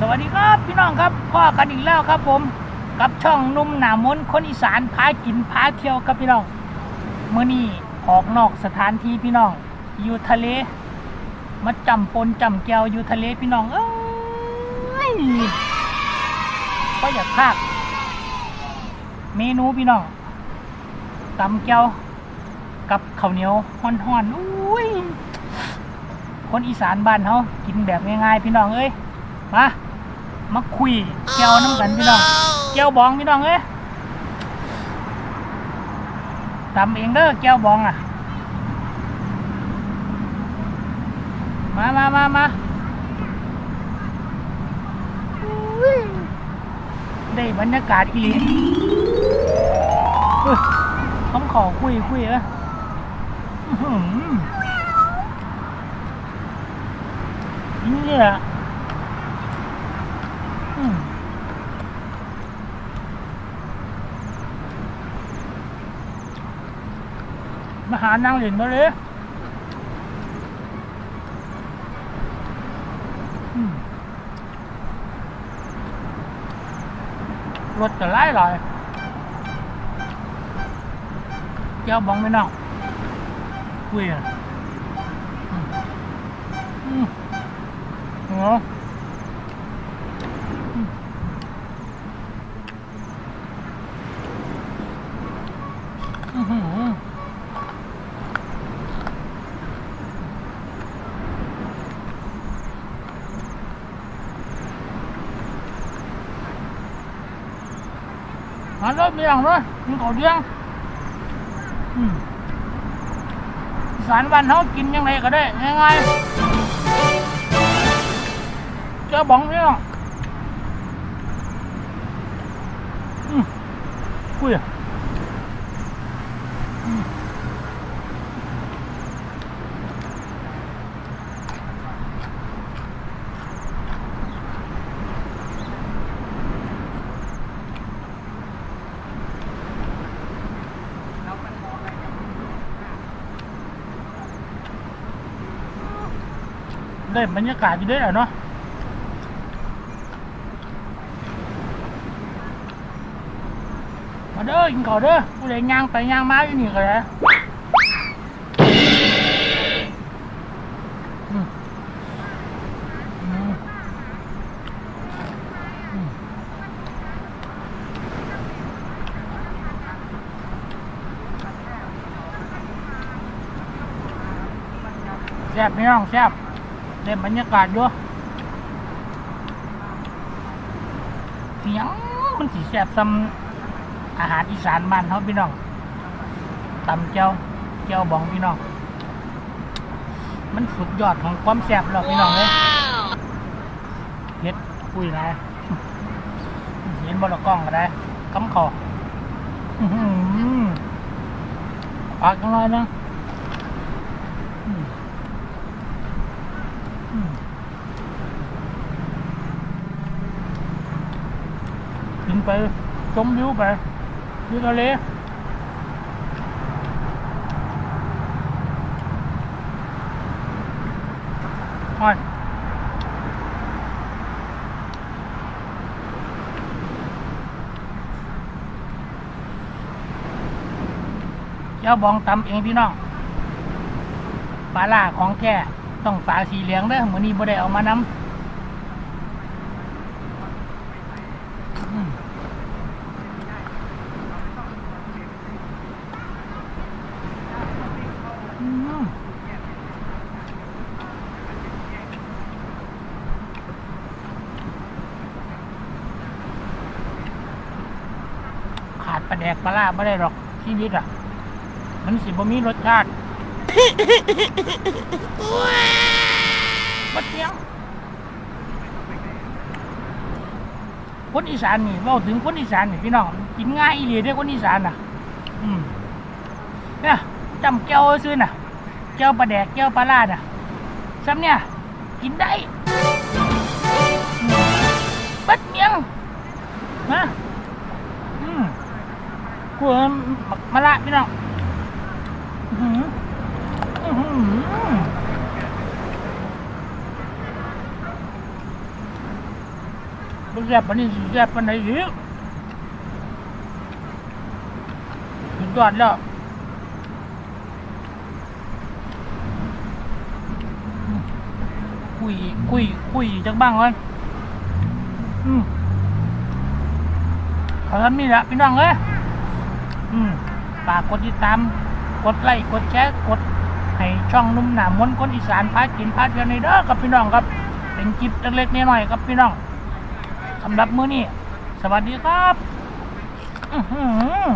สวัสดีครับพี่น้องครับพ่อกันอีกแล้วครับ ผมกับช่องนุ่มหนามนคนอีสานพากินพาเที่ยวครับพี่น้องเมื่อนี้ออกนอกสถานที่พี่น้องอยู่ทะเล มาจำปนจำแก้วอยู่ทะเลพี่น้องเอ้ยก็อยากพากเมนูพี่น้องตำแก้วกับข้าวเหนียวห่อนๆอุ้ยคนอีสานบ้านเขากินแบบง่ายๆพี่น้องเอ้ย มา มาคุยแก้วน้ำกันพี่น้องแก้วบองพี่น้องเอ้ยตำเองเด้อแก้วบองอะ มามามามาอุ้ยได้บรรยากาศอีหลีเฮ้ยผมขอคุยคุยเอ้ยอื้อหือนี่แหละ มาหานางเหรียญมาเลยรถจะไล่ลอยเจ้าบองไม่นอกคุยอะเหรออืมอื้อหือ หันรถเบียงเลยมีข้าเดียงสารวันเขากินยังไงก็ได้ง่ายๆเจ้าบองเนี่ยอืมคุยอะ ได้บรรยากาศอยู่ด้วยเนาะมาเด้อกินข้าวเด้อผู้ใดย่างไปย่างมาอยู่นี่ก็ได้อืมอืมอืมแซ่บพี่น้องแซ่บ เล่นบรรยากาศด้วยเสียงมันสีแซบซ้ำอาหารอีสานบ้านเขาพี่น้องตำเจ้าเจ้าบองพี่น้อง มันสุดยอดของความแซบแล้วพี่น้องเลยเฮ็ดคุยนะเห็นบอลกล้องก็ได้คำคออื้อหือปากกันเลยนะอืมอืมกิน ไปชมวิวไปวิวทะเลโอ้ยเจ้าบองตำเองพี่น้องปลาล่าของแท้ต้องฝาสีเหลืองเด้อมื้อนี้บ่ได้เอามานำอืม อืม ขาดปลาแดกปลาล่าไม่ได้หรอกชีวิตอะ มันสิบ่มีรสชาติบัดเดียวคนอีสานนี่เราถึงคนอีสานนี่พี่น้องกินง่ายอีหลีเด้อคนอีสานน่ะ อืมเนี่ย จำแก้วซื้อน่ะแก้วปลาแดกแก้วปลาลาดอะซ้ำเนี่ยกินได้อืมบัดเมียงนะอืมกลัวมะละพี่น้องอื้อหืออื้อหือบ่แซ่บปานนี้สิแซ่บปานไหนอีกสุดยอดแล้วอืม คุยคุยคุยจักบ้างก่อนอืมเขาทำนี่แหละพี่น้องเอ้ยอืมฝากกดติดตาม กดไลค์กดแชร์กดให้ช่องนุ่มหนามนคนอีสานพากินพาเที่ยวในเด้อครับพี่น้องครับ เป็นคลิปเล็กๆน้อยๆครับพี่น้องสำหรับมื้อนี้สวัสดีครับ อือหือ